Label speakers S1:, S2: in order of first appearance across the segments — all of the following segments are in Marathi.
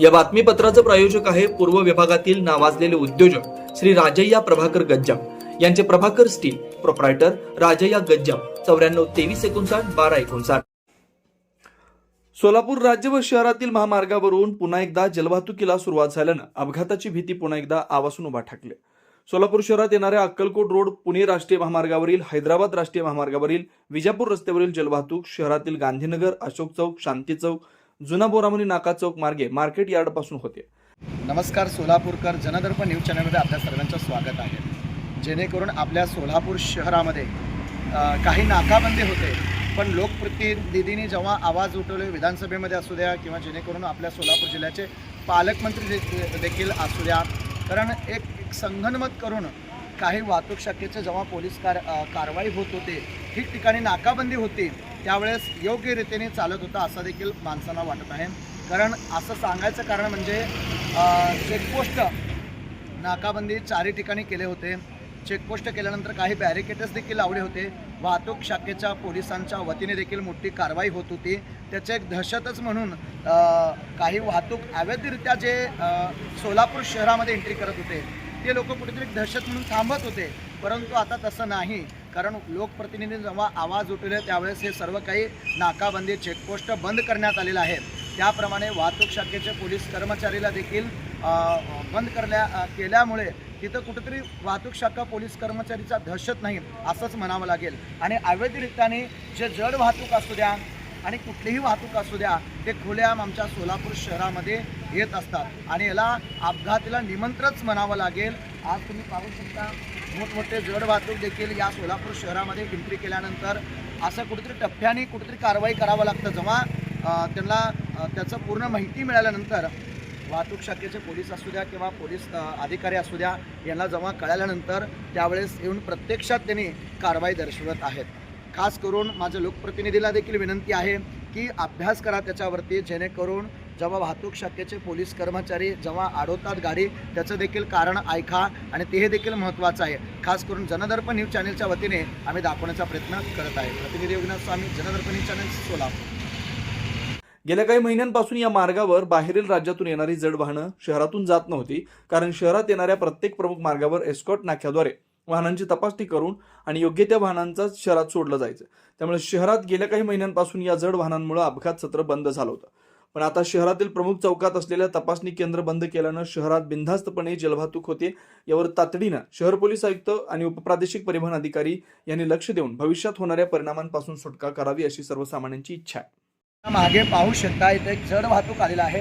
S1: या बातमीपत्राचं प्रायोजक आहे पूर्व विभागातील नावाजलेले उद्योजक श्री राजय्या प्रभाकर गज्जाम. यांचे प्रभाकर स्टील प्रोप्रायटर राजय्या गज्जाम. चौऱ्याण्णव तेवीस एकोणसाठ बारा एकोणसाठ. सोलापूर राज्य व शहरातील महामार्गावरून पुन्हा एकदा जलवाहतुकीला सुरुवात झाल्यानं अपघाताची भीती पुन्हा एकदा आवासून उभा ठाकले. सोलापूर शहरात येणाऱ्या अक्कलकोट रोड पुणे राष्ट्रीय महामार्गावरील हैदराबाद राष्ट्रीय महामार्गावरील विजापूर रस्त्यावरील जलवाहतूक शहरातील गांधीनगर अशोक चौक शांती चौक जुना बोरामणी नाका चौक मार्गे मार्केट यार्डपासून होते.
S2: नमस्कार सोलापूरकर जनदर्पण न्यूज चॅनलमध्ये आपल्या सर्वांचं स्वागत आहे. जेणेकरून आपल्या सोलापूर शहरामध्ये काही नाकाबंदी होते पण लोकप्रतिनिधींनी जेव्हा आवाज उठवले विधानसभेमध्ये असू द्या किंवा जेणेकरून आपल्या सोलापूर जिल्ह्याचे पालकमंत्री देखील असू द्या कारण एक संघनमत संगनमत करून काही वाहतूक शाखेचे जेव्हा पोलीस कार कारवाई होत होते ठिकठिकाणी नाकाबंदी होती त्यावेळेस योग्य रीतीने चालत होता असं देखील माणसांना वाटत आहे. कारण असं सांगायचं कारण म्हणजे चेकपोस्ट नाकाबंदी चारही ठिकाणी केले होते. चेकपोस्ट केल्यानंतर काही बॅरिकेडर्स देखील लावले होते. वाहतूक शाखेच्या पोलिसांच्या वतीने देखील मोठी कारवाई होत होती. त्याचे एक दहशतच म्हणून काही वाहतूक अवैधरित्या जे सोलापूर शहरामध्ये एंट्री करत होते ते लोक कुठेतरी दहशत म्हणून थांबत होते. परंतु आता तसं नाही. कारण लोकप्रतिनिधी जेव्हा आवाज उठले त्यावेळेस हे सर्व काही नाकाबंदी चेकपोस्ट बंद करण्यात आलेलं आहे. त्याप्रमाणे वाहतूक शाखेचे पोलीस कर्मचारीला देखील बंद करल्या केल्यामुळे तिथं कुठेतरी वाहतूक शाखा पोलीस कर्मचारीचा दहशत नाही असंच म्हणावं लागेल. आणि अवैधरित्याने जे जड वाहतूक असू द्या आणि कुठलीही वाहतूक असू द्या ते खुलेआम आमच्या सोलापूर शहरामध्ये येत असतात. आणि याला अपघातीला निमंत्रणच म्हणावं लागेल. आज तुम्ही पाहू शकता मोठमोठे जड वाहतूक देखील या सोलापूर शहरामध्ये एंट्री केल्यानंतर असं कुठेतरी टप्प्याने कुठेतरी कारवाई करावं लागतं. जेव्हा त्यांना त्याचं पूर्ण माहिती मिळाल्यानंतर वाहतूक शाखेचे पोलीस असू द्या किंवा पोलीस अधिकारी असू द्या यांना जेव्हा कळाल्यानंतर त्यावेळेस येऊन प्रत्यक्षात त्यांनी कारवाई दर्शवत आहेत. खास करून माझ्या लोकप्रतिनिधीला देखील विनंती आहे की अभ्यास करा त्याच्यावरती जेणेकरून जेव्हा वाहतूक शाखेचे पोलीस कर्मचारी जेव्हा अडवतात गाडी त्याचं देखील कारण ऐका आणि ते हे देखील महत्त्वाचं आहे. खास करून जनदर्पण न्यूज चॅनलच्या वतीने आम्ही दाखवण्याचा प्रयत्न करत आहे. प्रतिनिधी योगनाथ स्वामी जनदर्पण न्यूज चॅनल सोलापूर.
S1: गेल्या काही महिन्यांपासून या मार्गावर बाहेरील राज्यातून येणारी जड वाहनं शहरातून जात नव्हती कारण शहरात येणाऱ्या प्रत्येक प्रमुख मार्गावर एस्कॉट नाक्याद्वारे वाहनांची तपासणी करून आणि योग्य त्या वाहनांचा शहरात सोडलं जायचं. त्यामुळे शहरात गेल्या काही महिन्यांपासून या जड वाहनांमुळे अपघात सत्र बंद झालं होतं. पण आता शहरातील प्रमुख चौकात असलेल्या तपासणी केंद्र बंद केल्यानं शहरात बिनधास्तपणे जलवाहतूक होते यावर तातडीनं शहर पोलीस आयुक्त आणि उपप्रादेशिक परिवहन अधिकारी यांनी लक्ष देऊन भविष्यात होणाऱ्या परिणामांपासून सुटका करावी अशी सर्वसामान्यांची इच्छा आहे.
S2: मागे पाहू शकता इथे एक जड वाहतूक आलेला आहे.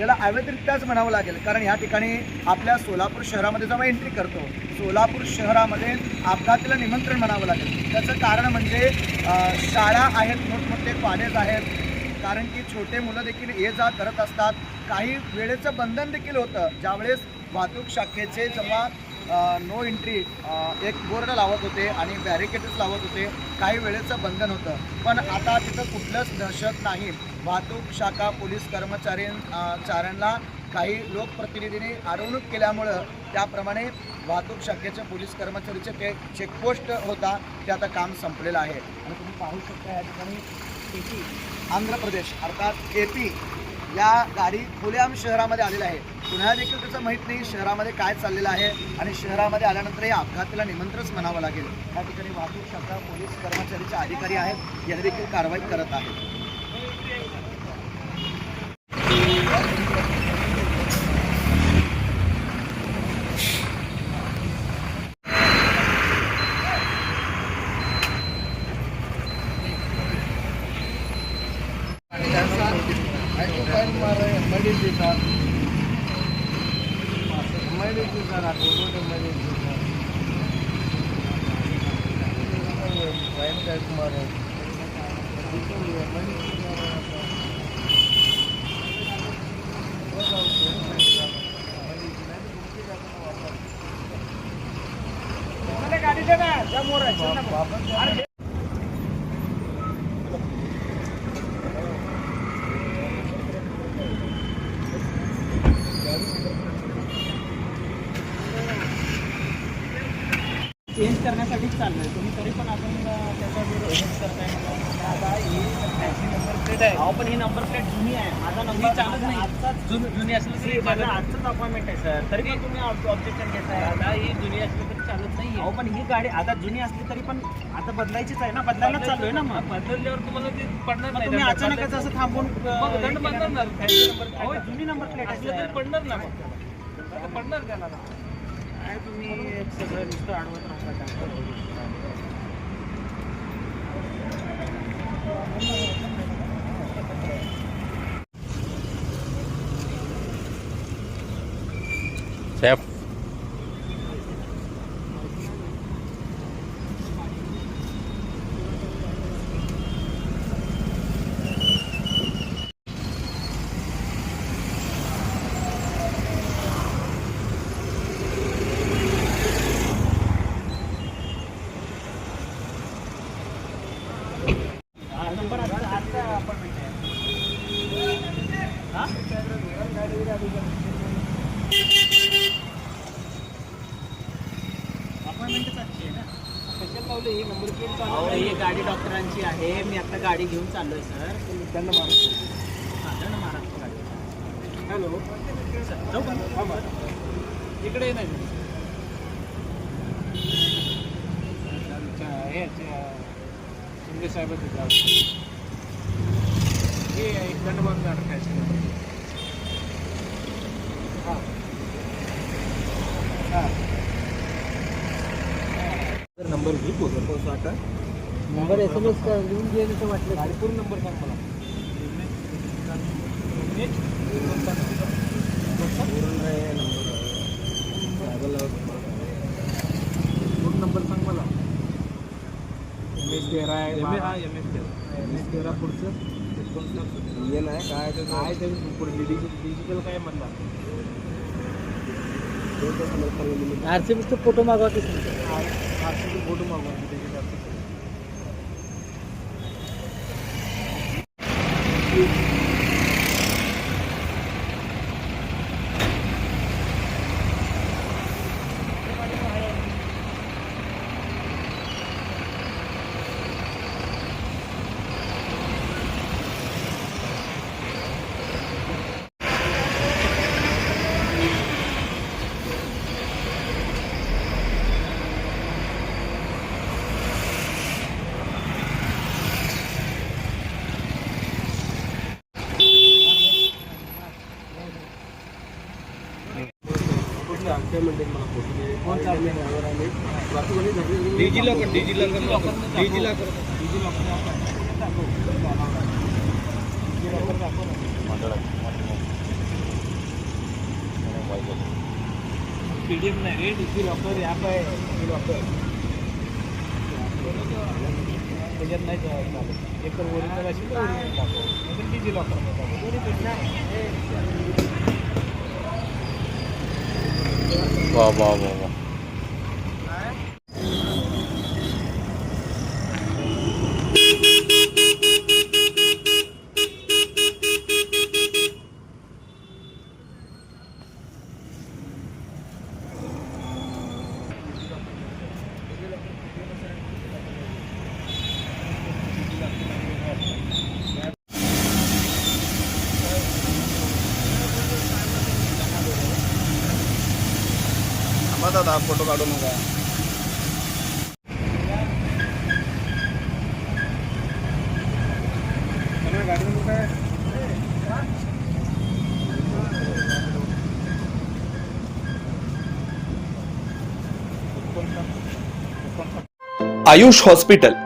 S2: याला अवैधरित्याच म्हणावं लागेल कारण या ठिकाणी आपल्या सोलापूर शहरामध्ये जेव्हा एंट्री करतो सोलापूर शहरामध्ये अपघातीला निमंत्रण म्हणावं लागेल. त्याचं कारण म्हणजे शाळा आहेत मोठमोठे कॉलेज आहेत. कारण की छोटे मुलं देखील ये जा करत असतात. काही वेळेचं बंधन देखील होतं. ज्यावेळेस वाहतूक शाखेचे जेव्हा नो एंट्री एक बोर्ड लावत होते आणि बॅरिकेड्स लावत होते काही वेळेचं बंधन होतं. पण आता तिथं कुठलंच दहशत नाही. वाहतूक शाखा पोलीस कर्मचारी चाऱ्यांना काही लोकप्रतिनिधींनी अडवणूक केल्यामुळं त्याप्रमाणे वाहतूक शाखेच्या पोलीस कर्मचारीचे ते चेकपोस्ट होता ते आता काम संपलेलं आहे. आणि तुम्ही पाहू शकता या ठिकाणी ए पी आंध्र प्रदेश अर्थात ए पी या गाडी खुलेआम शहरामध्ये आलेल्या आहे पुन्हा देखील त्याचं माहीत नाही शहरामध्ये काय चाललेलं आहे आणि शहरामध्ये आल्यानंतर या अपघाताला निमंत्रणच म्हणावं लागेल. या ठिकाणी वाहतूक शाखा पोलीस कर्मचारीचे अधिकारी आहेत यांनी देखील कारवाई करत आहेत.
S3: काय कुमार आहे गाडी दे ना समोर आहे चेंज करण्यासाठीच चाललोय. तुम्ही तरी पण आपण त्याचा विरोध करताय. मला दादा ही नंबर प्लेट आहे. अहो पण ही नंबर प्लेट जुनी आहे. माझा नंबर चालत नाही. आजचाच जुनी जुनी असली तरी माझा आजचाच अपॉइंटमेंट आहे सर तरी पण तुम्ही ऑब्जेक्शन घेताय. दादा ही जुनी असली तरी चालत नाही अहो पण ही गाडी आता जुनी असली तरी पण आता बदलायचीच आहे ना. बदलायला चालू आहे ना मग.
S4: बदलल्यावर तुम्हाला ते पडणार नाही.
S3: तुम्ही. अचानकच असं थांबून
S4: दंड प्लेट
S3: जुनी नंबर प्लेट आहे
S4: असलं तरी. पडणार ना मग. आता पडणार त्याला.
S3: काय तुम्ही सगळं नुसतं अडवत राहता
S5: साहेब
S3: हा, नंबर आजचा आजचा अपॉइंटमेंट आहे हा? अपॉइंटमेंटच आजची आहे ना
S4: कशाला लावलं नंबर प्लेट
S3: अहो ही गाडी डॉक्टरांची आहे. मी आता गाडी घेऊन चाललोय सर.
S4: त्यांना मारा.
S3: महाराष्ट्र गाडी
S4: हॅलो.
S3: सर, जाऊ का?
S4: थांबा. इकडे नाही शिंदे साहेबांचं गाव. हे एक दंड बांधून अडकायचं हां. नंबर घे पोहोचतो आता
S3: नंबर एस एम एस लिहून गेलं तर वाटलं
S4: गाडी पूर्ण नंबर सांग मला. पूर्ण नंबर सांग मला. एम एस तेरा आहे एम एस तेरा. एम एस तेरा पुढचं. एन आहे काय काय ते पुढे डिजिटल डिजिटल काय म्हणला?
S3: आर सी बीचं फोटो मागवा की
S4: photo मागवा digital DigiLocker DigiLocker DigiLocker P D F नाही रे डिजिलॉकर ॲप आहे. डिजिलॉकर त्याच्यात नाही चालत. एक तर ओरिजिनल नाही डिजिलॉकर
S5: वा वा वा वा
S2: दादा फोटो काढू नका
S1: Ayush hospital